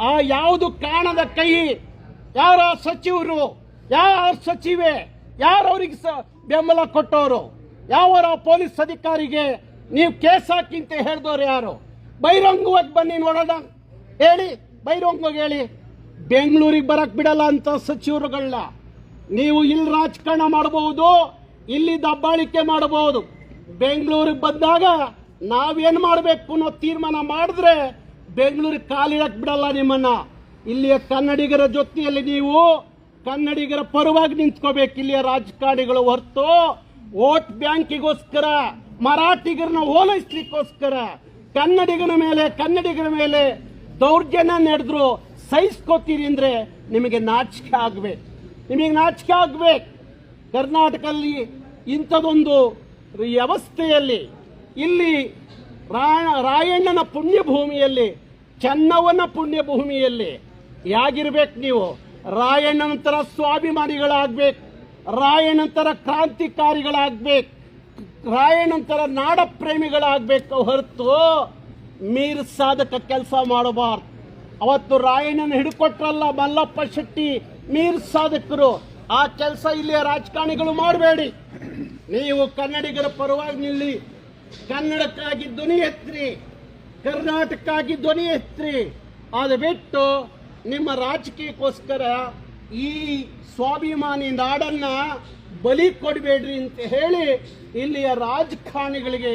ಆ ಯಾವುದು ಕಾಣದ ಕೈ? ಯಾರ ಸಚಿವರು? ಯಾರ ಸಚಿವೆ? ಯಾರು ಅವ್ರಿಗೆ ಬೆಂಬಲ ಕೊಟ್ಟವರು ಯಾವರ ಪೊಲೀಸ್ ಅಧಿಕಾರಿಗೆ ನೀವು ಕೇಸ್ ಹಾಕಿ ಅಂತ ಹೇಳಿದವ್ರು ಯಾರು? ಬಹಿರಂಗವಾಗಿ ಬನ್ನಿ ನೋಡೋಣ. ಹೇಳಿ, ಬಹಿರಂಗವಾಗಿ ಹೇಳಿ. ಬೆಂಗಳೂರಿಗೆ ಬರಕ್ ಬಿಡಲ್ಲ ಅಂತ ಸಚಿವರುಗಳನ್ನ ನೀವು ಇಲ್ಲಿ ರಾಜಕಾರಣ ಮಾಡಬಹುದು, ಇಲ್ಲಿ ದಬ್ಬಾಳಿಕೆ ಮಾಡಬಹುದು. ಬೆಂಗಳೂರಿಗೆ ಬಂದಾಗ ನಾವೇನು ಮಾಡಬೇಕು ಅನ್ನೋ ತೀರ್ಮಾನ ಮಾಡಿದ್ರೆ ಬೆಂಗಳೂರಿಗೆ ಕಾಲಿಡಕ್ ಬಿಡಲ್ಲ ನಿಮ್ಮನ್ನ. ಇಲ್ಲಿಯ ಕನ್ನಡಿಗರ ಜೊತೆಯಲ್ಲಿ ನೀವು ಕನ್ನಡಿಗರ ಪರವಾಗಿ ನಿಂತ್ಕೋಬೇಕು. ಇಲ್ಲಿಯ ರಾಜಕಾರಣಿಗಳು ಹೊರತು ವೋಟ್ ಬ್ಯಾಂಕಿಗೋಸ್ಕರ, ಮರಾಠಿಗರನ್ನ ಓಲೈಸ್ಲಿಕ್ಕೋಸ್ಕರ ಕನ್ನಡಿಗರ ಮೇಲೆ ಕನ್ನಡಿಗರ ಮೇಲೆ ದೌರ್ಜನ್ಯ ನಡೆದ್ರು ಸಹಿಸ್ಕೋತೀರಿ ಅಂದ್ರೆ ನಿಮಗೆ ನಾಚಿಕೆ ಆಗ್ಬೇಕು. ನಿಮಗೆ ನಾಚಿಕೆ ಆಗ್ಬೇಕು. ಕರ್ನಾಟಕದಲ್ಲಿ ಇಂಥದೊಂದು ವ್ಯವಸ್ಥೆಯಲ್ಲಿ ಇಲ್ಲಿ ರಾಯಣ್ಣನ ಪುಣ್ಯಭೂಮಿಯಲ್ಲಿ ಚೆನ್ನವನ ಪುಣ್ಯಭೂಮಿಯಲ್ಲಿ ಯಾಗಿರ್ಬೇಕು ನೀವು? ರಾಯಣ್ಣನಂತರ ಸ್ವಾಭಿಮಾನಿಗಳಾಗ್ಬೇಕು ರಾಯಣ್ಣಂತರ ಕ್ರಾಂತಿಕಾರಿಗಳಾಗ್ಬೇಕು ರಾಯಣ್ಣಂತರ ನಾಡ ಪ್ರೇಮಿಗಳಾಗ್ಬೇಕು ಹೊರತು ಮೀರ್ ಸಾಧಕ ಕೆಲಸ ಮಾಡಬಾರ್ದು. ಅವತ್ತು ರಾಯಣ್ಣನ ಹಿಡ್ಕೊಟ್ರಲ್ಲ ಮಲ್ಲಪ್ಪ ಶೆಟ್ಟಿ, ಮೀರ್ ಸಾಧಕರು. ಆ ಕೆಲಸ ಇಲ್ಲಿಯ ರಾಜಕಾರಣಿಗಳು ಮಾಡಬೇಡಿ. ನೀವು ಕನ್ನಡಿಗರ ಪರವಾಗಿ ನಿಲ್ಲಿ ಕನ್ನಡಕ್ಕಾಗಿ ಧ್ವನಿ ಎತ್ರಿ, ಕರ್ನಾಟಕಕ್ಕಾಗಿ ಧ್ವನಿ ಎತ್ರಿ. ಅದು ಬಿಟ್ಟು ನಿಮ್ಮ ರಾಜಕೀಯಕ್ಕೋಸ್ಕರ ಈ ಸ್ವಾಭಿಮಾನಿ ನಾಡನ್ನ ಬಲಿ ಕೊಡಬೇಡ್ರಿ ಅಂತ ಹೇಳಿ ಇಲ್ಲಿಯ ರಾಜಕಾರಣಿಗಳಿಗೆ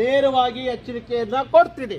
ನೇರವಾಗಿ ಎಚ್ಚರಿಕೆಯನ್ನ ಕೊಡ್ತೀನಿ